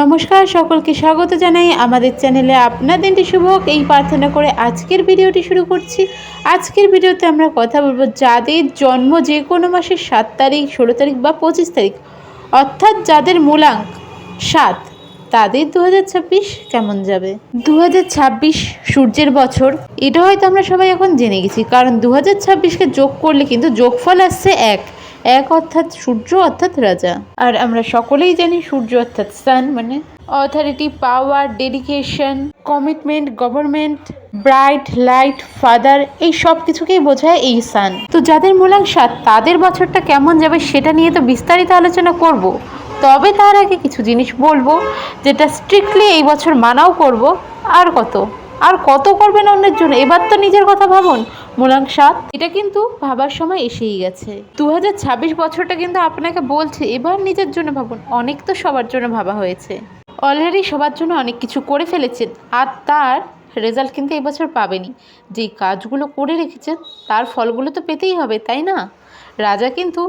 নমস্কার, সকলকে স্বাগত জানাই আমাদের চ্যানেলে। আপনার দিনটি শুভ হোক। এই প্রার্থনা করে আজকের ভিডিওটি শুরু করছি। আজকের ভিডিওতে আমরা কথা বলব যাদের জন্ম যে কোনো মাসের সাত তারিখ, ষোলো তারিখ বা পঁচিশ তারিখ, অর্থাৎ যাদের মূলাঙ্ক সাত, তাদের দু হাজার ছাব্বিশ কেমন যাবে? দু হাজার ছাব্বিশ সূর্যের বছর, এটা হয়তো আমরা সবাই এখন জেনে গেছি। কারণ দু হাজার যোগ করলে কিন্তু যোগফল আসছে এক। এক অর্থাৎ সূর্য, অর্থাৎ রাজা। আর আমরা সকলেই জানি সূর্য, অর্থাৎ সান মানে authority power dedication commitment government bright light father এই সব কিছুকেই বোঝায় এই সান তো যাদের সাত তাদের বছরটা কেমন যাবে সেটা নিয়ে তো বিস্তারিত আলোচনা করব। তবে তার আগে কিছু জিনিস বলব, যেটা স্ট্রিক্টলি এই বছর মানাও করব। আর কত? আর কত করবেন অন্যের জন্য? এবার তো নিজের কথা ভাবুন। মূলাঙ্ক সাত এটা কিন্তু ভাবার সময় এসেই গেছে। দু হাজার ছাব্বিশ বছরটা কিন্তু আপনাকে বলছে, এবার নিজের জন্য ভাবুন। অনেক তো সবার জন্য ভাবা হয়েছে। অলরেডি সবার জন্য অনেক কিছু করে ফেলেছেন আর তার রেজাল্ট কিন্তু এবছর পাবেনি। যেই কাজগুলো করে রেখেছেন, তার ফলগুলো তো পেতেই হবে, তাই না? রাজা কিন্তু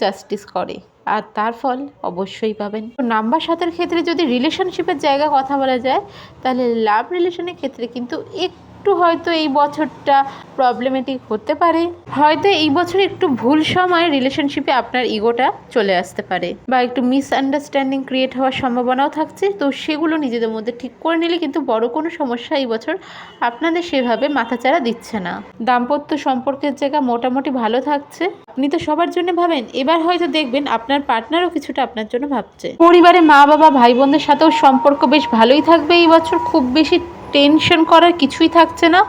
জাস্টিস করে। আর তার ফল অবশ্যই পাবেন। নাম্বার সাতের ক্ষেত্রে যদি রিলেশনশিপের জায়গা কথা বলা যায়, তাহলে লাভ রিলেশনের ক্ষেত্রে কিন্তু একটু হয়তো এই বছরটা প্রবলেমেটিক হতে পারে। হয়তো এই বছর একটু ভুল সময় রিলেশনশিপে আপনার ইগোটা চলে আসতে পারে বা একটু মিসআন্ডারস্ট্যান্ডিং ক্রিয়েট হওয়ার সম্ভাবনাও থাকছে। তো সেগুলো নিজেদের মধ্যে ঠিক করে নিলে কিন্তু বড় কোনো সমস্যা এই বছর আপনাদের সেভাবে মাথাচাড়া দিচ্ছে না। দাম্পত্য সম্পর্কের জায়গা মোটামুটি ভালো থাকছে। আপনি তো সবার জন্য ভাবেন, এবার হয়তো দেখবেন আপনার পার্টনারও কিছুটা আপনার জন্য ভাবছে। পরিবারে মা বাবা ভাই বোনদের সাথেও সম্পর্ক বেশ ভালোই থাকবে এই বছর। খুব বেশি টেনশন করার কিছুই থাকছে না।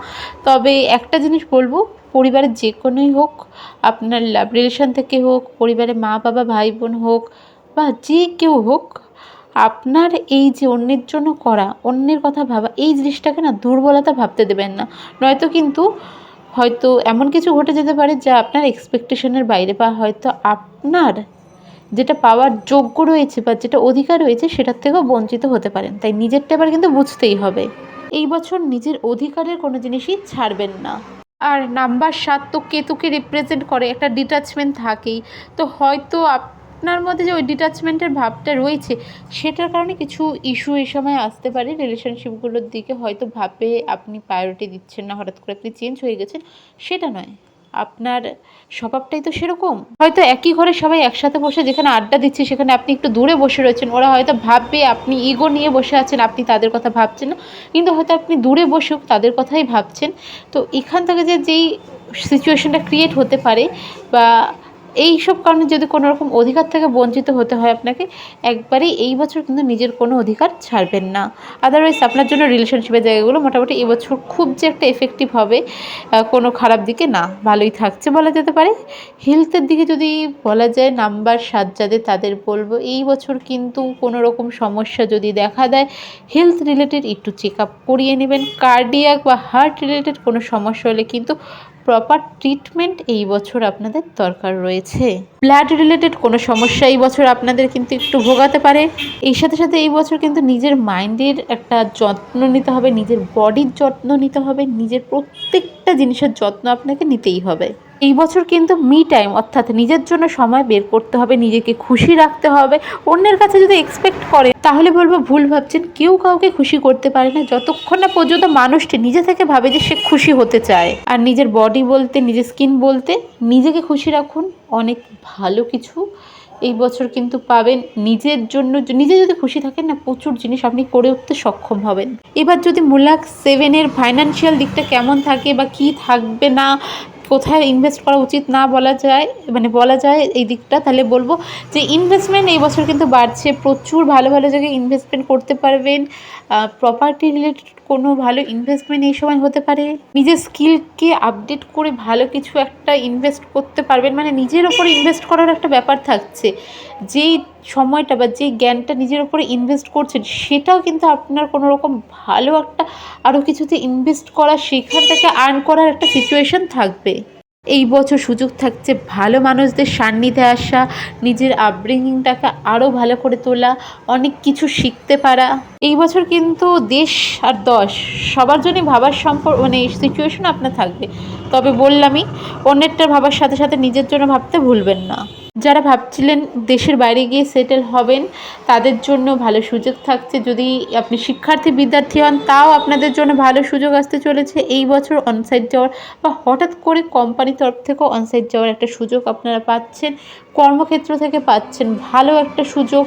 তবে একটা জিনিস বলব, পরিবারের যে কোনোই হোক, আপনার লাভ রিলেশন থেকে হোক, পরিবারের মা, বাবা, ভাই, বোন হোক, বা যে কেউ হোক, আপনার এই যে অন্যের জন্য করা, অন্যের কথা ভাবা, এই জিনিসটাকে না দুর্বলতা ভাবতে দেবেন না। নয়তো কিন্তু হয়তো এমন কিছু ঘটে যেতে পারে যা আপনার এক্সপেকটেশনের বাইরে বা হয়তো আপনার যেটা পাওয়ার যোগ্য রয়েছে বা যেটা অধিকার রয়েছে, সেটার থেকেও বঞ্চিত হতে পারেন। তাই নিজেরটা এবার কিন্তু বুঝতেই হবে। এই বছর নিজের অধিকারের কোনো জিনিসই ছাড়বেন না। আর নাম্বার সাত তো কেতুকে রিপ্রেজেন্ট করে, একটা ডিটাচমেন্ট থাকেই। তো হয়তো আপনার মধ্যে যে ওই ডিটাচমেন্টের ভাবটা রয়েছে, সেটার কারণে কিছু ইস্যু এই সময় আসতে পারে। রিলেশনশিপগুলোর দিকে হয়তো ভাবে আপনি প্রায়োরিটি দিচ্ছেন না, হঠাৎ করে আপনি চেঞ্জ হয়ে গেছেন, সেটা নয়। আপনার স্বভাবটাই তো সেরকম। হয়তো একই ঘরে সবাই একসাথে বসে যেখানে আড্ডা দিচ্ছে, সেখানে আপনি একটু দূরে বসে রয়েছেন। ওরা হয়তো ভাববে আপনি ইগো নিয়ে বসে আছেন, আপনি তাদের কথা ভাবছেন না। কিন্তু হয়তো আপনি দূরে বসেও তাদের কথাই ভাবছেন। তো এখান থেকে যে, যেই সিচুয়েশনটা ক্রিয়েট হতে পারে বা এই সব কারণে যদি কোনো রকম অধিকার থেকে বঞ্চিত হতে হয় আপনাকে, একবারেই এই বছর কিন্তু নিজের কোনো অধিকার ছাড়বেন না। আদারওয়াইজ আপনার জন্য রিলেশনশিপের জায়গাগুলো মোটামুটি এবছর খুব যে একটা এফেক্টিভ হবে কোনো খারাপ দিকে না, ভালোই থাকছে বলা যেতে পারে। হেলথের দিকে যদি বলা যায়, নাম্বার সাত যাদের, তাদের বলব, এই বছর কিন্তু কোনো রকম সমস্যা যদি দেখা দেয় হেলথ রিলেটেড একটু চেক আপ করিয়ে নেবেন। কার্ডিয়াক বা হার্ট রিলেটেড কোনো সমস্যা হলে কিন্তু প্রপার ট্রিটমেন্ট এই বছর আপনাদের দরকার রয়েছে। ব্লাড রিলেটেড কোনো সমস্যা এই বছর আপনাদের কিন্তু একটু ভোগাতে পারে। এই সাথে সাথে এই বছর কিন্তু নিজের মাইন্ডের একটা যত্ন নিতে হবে, নিজের বডির যত্ন নিতে হবে, নিজের প্রত্যেকটা জিনিসের যত্ন আপনাকে নিতেই হবে। এই বছর কিন্তু মি টাইম অর্থাৎ নিজের জন্য সময় বের করতে হবে, নিজেকে খুশি রাখতে হবে। অন্যের কাছে যদি এক্সপেক্ট করে, তাহলে বলব ভুল ভাবছেন, কেউ কাউকে খুশি করতে পারে না। যতক্ষণ না পর্যন্ত মানুষটি নিজে থেকে ভাবে যে সে খুশি হতে চায়। আর নিজের বডি বলতে, নিজের স্কিন বলতে, নিজেকে খুশি রাখুন। অনেক ভালো কিছু এই বছর কিন্তু পাবেন। নিজের জন্য, নিজে যদি খুশি থাকেন না, প্রচুর জিনিস আপনি করে উঠতে সক্ষম হবেন। এবার যদি মূলাক সেভেনের ফাইন্যান্সিয়াল দিকটা কেমন থাকে বা কি থাকবে না কোথায় ইনভেস্ট করা উচিত না বলা যায় মানে বলা যায় এই দিকটা, তাহলে বলব যে ইনভেস্টমেন্ট এই বছর কিন্তু বাড়ছে। প্রচুর ভালো ভালো জায়গায় ইনভেস্টমেন্ট করতে পারবেন। প্রপার্টি রিলেটেড কোনো ভালো ইনভেস্টমেন্ট এই সময় হতে পারে? নিজের স্কিলকে আপডেট করে ভালো কিছু একটা ইনভেস্ট করতে পারবেন। মানে নিজের ওপরে ইনভেস্ট করার একটা ব্যাপার থাকছে। যেই সময়টা বা যেই জ্ঞানটা নিজের ওপরে ইনভেস্ট করছেন, সেটাও কিন্তু আপনার কোনো রকম ভালো একটা আরও কিছুতে ইনভেস্ট করা, সেখান থেকে আর্ন করার একটা সিচুয়েশন থাকবে। এই বছর সুযোগ থাকছে ভালো মানুষদের সান্নিধ্যে আসা, নিজের আপব্রিঙ্গিংটাকে আরও ভালো করে তোলা, অনেক কিছু শিখতে পারা। এই বছর কিন্তু দেশ আর দশ, সবার জন্যই ভাবার সম্পর্ক মানে সিচুয়েশন আপনার থাকবে। তবে বললামই, অন্যেরটা ভাবার সাথে সাথে নিজের জন্য ভাবতে ভুলবেন না। যারা ভাবছিলেন দেশের বাইরে গিয়ে সেটেল হবেন, তাদের জন্য ভালো সুযোগ থাকছে। যদি আপনি শিক্ষার্থী বিদ্যার্থী হন, তাও আপনাদের জন্য ভালো সুযোগ আসতে চলেছে। এই বছর অনসাইট যাওয়ার বা হঠাৎ করে কোম্পানির তরফ থেকেও অনসাইট যাওয়ার একটা সুযোগ আপনারা পাচ্ছেন, কর্মক্ষেত্র থেকে পাচ্ছেন। ভালো একটা সুযোগ।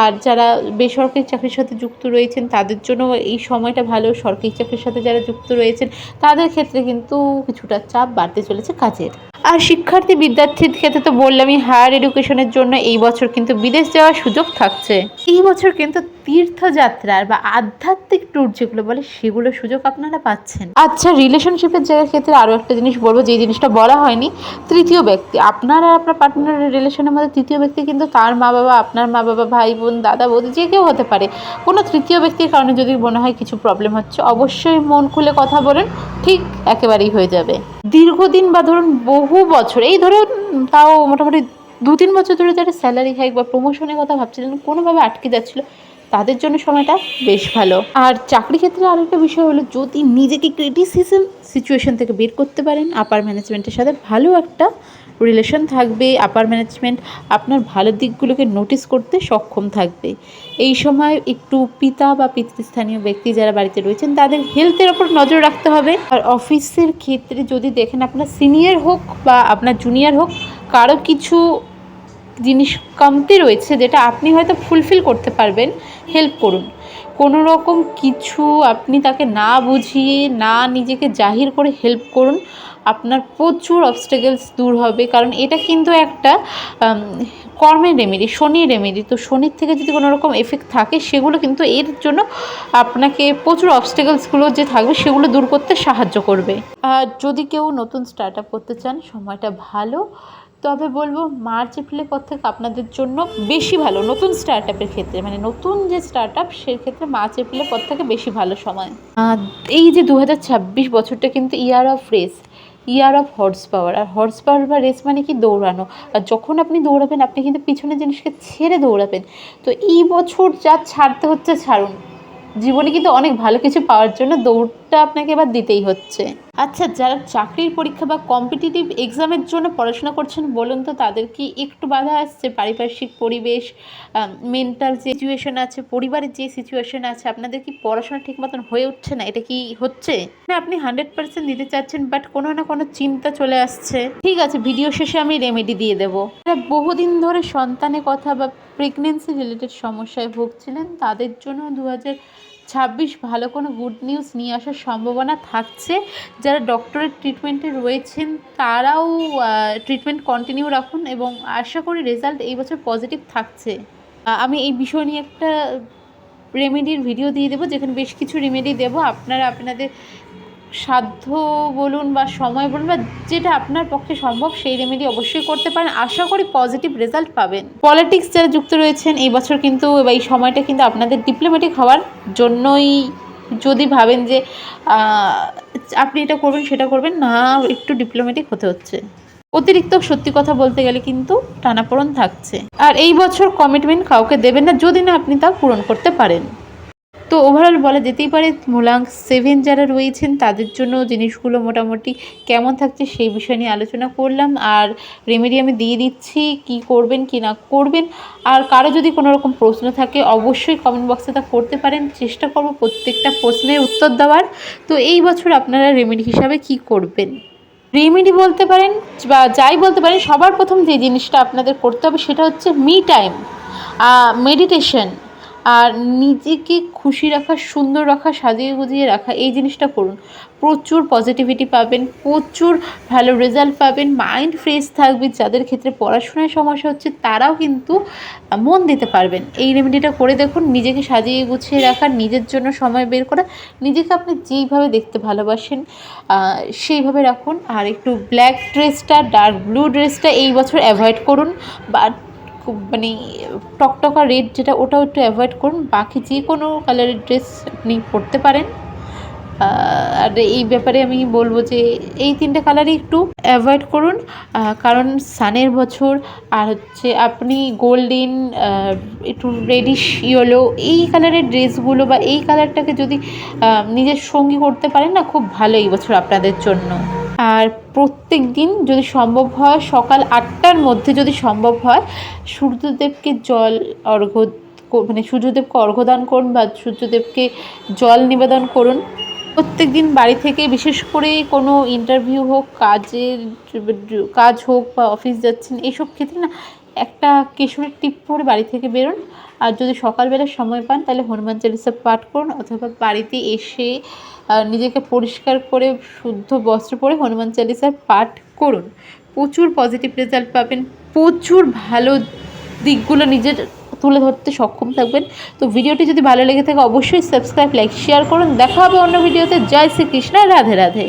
আর যারা বেসরকারি চাকরির সাথে যুক্ত রয়েছেন, তাদের জন্য এই সময়টা ভালো। সরকারি চাকরির সাথে যারা যুক্ত রয়েছেন, তাদের ক্ষেত্রে কিন্তু কিছুটা চাপ বাড়তে চলেছে কাজের। আর শিক্ষার্থী বিদ্যার্থীর ক্ষেত্রে তো বললামই হায়ার এডুকেশনের জন্য এই বছর কিন্তু বিদেশ যাওয়ার সুযোগ থাকছে। এই বছর কিন্তু তীর্থযাত্রার বা আধ্যাত্মিক ট্যুর যেগুলো বলে সেগুলো সুযোগ আপনারা পাচ্ছেন। আচ্ছা রিলেশনশিপের জায়গার ক্ষেত্রে আরও একটা জিনিস বলব, যে জিনিসটা বলা হয়নি, তৃতীয় ব্যক্তি। আপনার আর আপনার পার্টনারের রিলেশনের মধ্যে তৃতীয় ব্যক্তি কিন্তু তার মা বাবা, আপনার মা বাবা, ভাই বোন, দাদা বৌদি, যে কেউ হতে পারে। কোনো তৃতীয় ব্যক্তির কারণে যদি মনে হয় কিছু প্রবলেম হচ্ছে, অবশ্যই মন খুলে কথা বলেন, ঠিক একেবারেই হয়ে যাবে। দীর্ঘদিন বা ধরুন বহু বছর, এই ধরুন তাও মোটামুটি দু তিন বছর ধরে যারা স্যালারি হাইক বা প্রমোশনের কথা ভাবছিলেন, কোনোভাবে আটকে যাচ্ছিল তাদের জন্য সময়টা বেশ ভালো। আর চাকরি ক্ষেত্রে আরেকটা বিষয় হলো, যদি নিজেকে ক্রিটিসিজম সিচুয়েশন থেকে বের করতে পারেন আপার ম্যানেজমেন্টের সাথে ভালো একটা রিলেশন থাকবে আপার ম্যানেজমেন্ট আপনার ভালো দিকগুলোকে নোটিস করতে সক্ষম থাকবে। এই সময় একটু পিতা বা পিতৃস্থানীয় ব্যক্তি যারা বাড়িতে রয়েছেন, তাদের হেলথের ওপর নজর রাখতে হবে। আর অফিসের ক্ষেত্রে যদি দেখেন আপনার সিনিয়র হোক বা আপনার জুনিয়র হোক, কারও কিছু জিনিস কমতি রয়েছে যেটা আপনি হয়তো ফুলফিল করতে পারবেন হেল্প করুন। কোনো রকম কিছু আপনি তাকে না বুঝিয়ে, না নিজেকে জাহির করে হেল্প করুন, আপনার প্রচুর অবস্টেকেলস দূর হবে। কারণ এটা কিন্তু একটা কর্মের রেমেডি শনির রেমেডি তো শনির থেকে যদি কোনো রকম এফেক্ট থাকে, সেগুলো কিন্তু এর জন্য আপনাকে প্রচুর অবস্টেকেলসগুলো যে থাকবে, সেগুলো দূর করতে সাহায্য করবে। আর যদি কেউ নতুন স্টার্ট আপ করতে চান, সময়টা ভালো। তবে বলব, মার্চ এপ্রিলের পর থেকে আপনাদের জন্য বেশি ভালো? নতুন স্টার্ট আপের ক্ষেত্রে মানে নতুন যে স্টার্ট আপ সেক্ষেত্রে মার্চ এপ্রিলের পর থেকে বেশি ভালো সময়? এই যে দু হাজার ছাব্বিশ বছরটা কিন্তু year of race year of horsepower R horse power বা রেস মানে কি? দৌড়ানো। আর যখন আপনি দৌড়াবেন, আপনি কিন্তু পিছনের জিনিসকে ছেড়ে দৌড়াবেন। তো এই বছর যা ছাড়তে হচ্ছে, ছাড়ুন। জীবনে কিন্তু অনেক ভালো কিছু পাওয়ার জন্য দৌড়টা আপনাকে এবার দিতেই হচ্ছে। আচ্ছা যারা চাকরির পরীক্ষা বা কম্পিটিটিভ এক্সামের জন্য পড়াশোনা করছেন, বলুন তো তাদের কি একটু বাধা আসছে? পারিপার্শ্বিক পরিবেশ মেন্টাল যে সিচুয়েশন আছে, পরিবারের যে সিচুয়েশন আছে, আপনাদের কি পড়াশোনা ঠিক মতন হয়ে উঠছে না? এটা কি হচ্ছে? না, আপনি হান্ড্রেড পার্সেন্ট দিতে চাচ্ছেন বাট কোনো না কোনো চিন্তা চলে আসছে। ঠিক আছে ভিডিও শেষে আমি রেমেডি দিয়ে দেবো। বহুদিন ধরে সন্তানের কথা বা প্রেগনেন্সি রিলেটেড সমস্যায় ভুগছিলেন, তাদের জন্য দু হাজার ছাব্বিশ ভালো কোনো গুড নিউজ নিয়ে আসার সম্ভাবনা থাকছে। যারা ডক্টরের ট্রিটমেন্টে রয়েছেন, তারাও ট্রিটমেন্ট কন্টিনিউ রাখুন এবং আশা করি রেজাল্ট এই বছর পজিটিভ থাকছে। আমি এই বিষয় নিয়ে একটা রেমেডির ভিডিও দিয়ে দেবো, যেখানে বেশ কিছু রেমেডি দেবো। আপনারা, আপনাদের সাধ্য বলুন বা সময় বলুন বা যেটা আপনার পক্ষে সম্ভব, সেই রেমেডি অবশ্যই করতে পারেন। আশা করি পজিটিভ রেজাল্ট পাবেন। পলিটিক্স যারা যুক্ত রয়েছেন, এই বছর কিন্তু এই সময়টা কিন্তু আপনাদের ডিপ্লোম্যাটিক হওয়ার জন্যই। যদি ভাবেন যে আপনি এটা করবেন, সেটা করবেন, না, একটু ডিপ্লোম্যাটিক হতে হচ্ছে। অতিরিক্ত সত্যি কথা বলতে গেলে কিন্তু টানাপোড়ন থাকছে। আর এই বছর কমিটমেন্ট কাউকে দেবেন না, যদি না আপনি তা পূরণ করতে পারেন। তো ওভারঅল বলা যেতেই পারে, মূলাঙ্ক সেভেন যারা রয়েছেন, তাদের জন্য জিনিসগুলো মোটামুটি কেমন থাকছে সেই বিষয় নিয়ে আলোচনা করলাম। আর রেমেডি আমি দিয়ে দিচ্ছি, কি করবেন, কি না করবেন। আর কারও যদি কোনো রকম প্রশ্ন থাকে, অবশ্যই কমেন্ট বক্সে তা করতে পারেন। চেষ্টা করব প্রত্যেকটা প্রশ্নের উত্তর দেওয়ার। তো এই বছর আপনারা রেমেডি হিসাবে কি করবেন? রেমেডি বলতে পারেন, বা যাই বলতে পারেন, সবার প্রথম যে জিনিসটা আপনাদের করতে হবে, সেটা হচ্ছে মি টাইম মেডিটেশন আর নিজেকে খুশি রাখা, সুন্দর রাখা, সাজিয়ে গুজিয়ে রাখা, এই জিনিসটা করুন। প্রচুর পজিটিভিটি পাবেন, প্রচুর ভালো রেজাল্ট পাবেন মাইন্ড ফ্রেশ থাকবে। যাদের ক্ষেত্রে পড়াশোনায় সমস্যা হচ্ছে, তারাও কিন্তু মন দিতে পারবেন। এই রেমেডিটা করে দেখুন, নিজেকে সাজিয়ে গুছিয়ে রাখা, নিজের জন্য সময় বের করা, নিজেকে আপনি যেইভাবে দেখতে ভালোবাসেন সেইভাবে রাখুন। আর একটু ব্ল্যাক ড্রেসটা ডার্ক ব্লু ড্রেসটা এই বছর অ্যাভয়েড করুন। বা খুব মানে টকটকা রেড যেটা ওটাও একটু অ্যাভয়েড করুন। বাকি যে কোনো কালারের ড্রেস আপনি পরতে পারেন। আর এই ব্যাপারে আমি বলব যে এই তিনটে কালারই একটু অ্যাভয়েড করুন। কারণ সানের বছর আর হচ্ছে আপনি গোল্ডেন একটু রেডিশ ইয়েলো এই কালারের ড্রেসগুলো বা এই কালারটাকে যদি নিজের সঙ্গী করতে পারেন না, খুব ভালো এই বছর আপনাদের জন্য। আর প্রত্যেক দিন যদি সম্ভব হয়, সকাল আটটার মধ্যে যদি সম্ভব হয়, সূর্যদেবকে জল অর্ঘ্য মানে সূর্যদেবকে অর্ঘ্যদান করুন বা সূর্যদেবকে জল নিবেদন করুন। প্রত্যেক দিন বাড়ি থেকে বিশেষ করে কোনো ইন্টারভিউ হোক, কাজের, কাজ হোক বা অফিস যাচ্ছেন, এইসব ক্ষেত্রে না একটা কেশরের টিপ পরে বাড়ি থেকে বেরোন। আর যদি সকালবেলা সময় পান, তাহলে হনুমান চালিসা পাঠ করুন অথবা বাড়িতে এসে নিজেকে পরিষ্কার করে শুদ্ধ বস্ত্র পরে হনুমান চালিসার পাঠ করুন। প্রচুর পজিটিভ রেজাল্ট পাবেন। প্রচুর ভালো দিকগুলো নিজের তুলে ধরতে সক্ষম থাকবেন। তো ভিডিওটি যদি ভালো লেগে থাকে, অবশ্যই সাবস্ক্রাইব লাইক শেয়ার করুন। দেখা হবে অন্য ভিডিওতে। জয় শ্রীকৃষ্ণ, রাধে রাধে।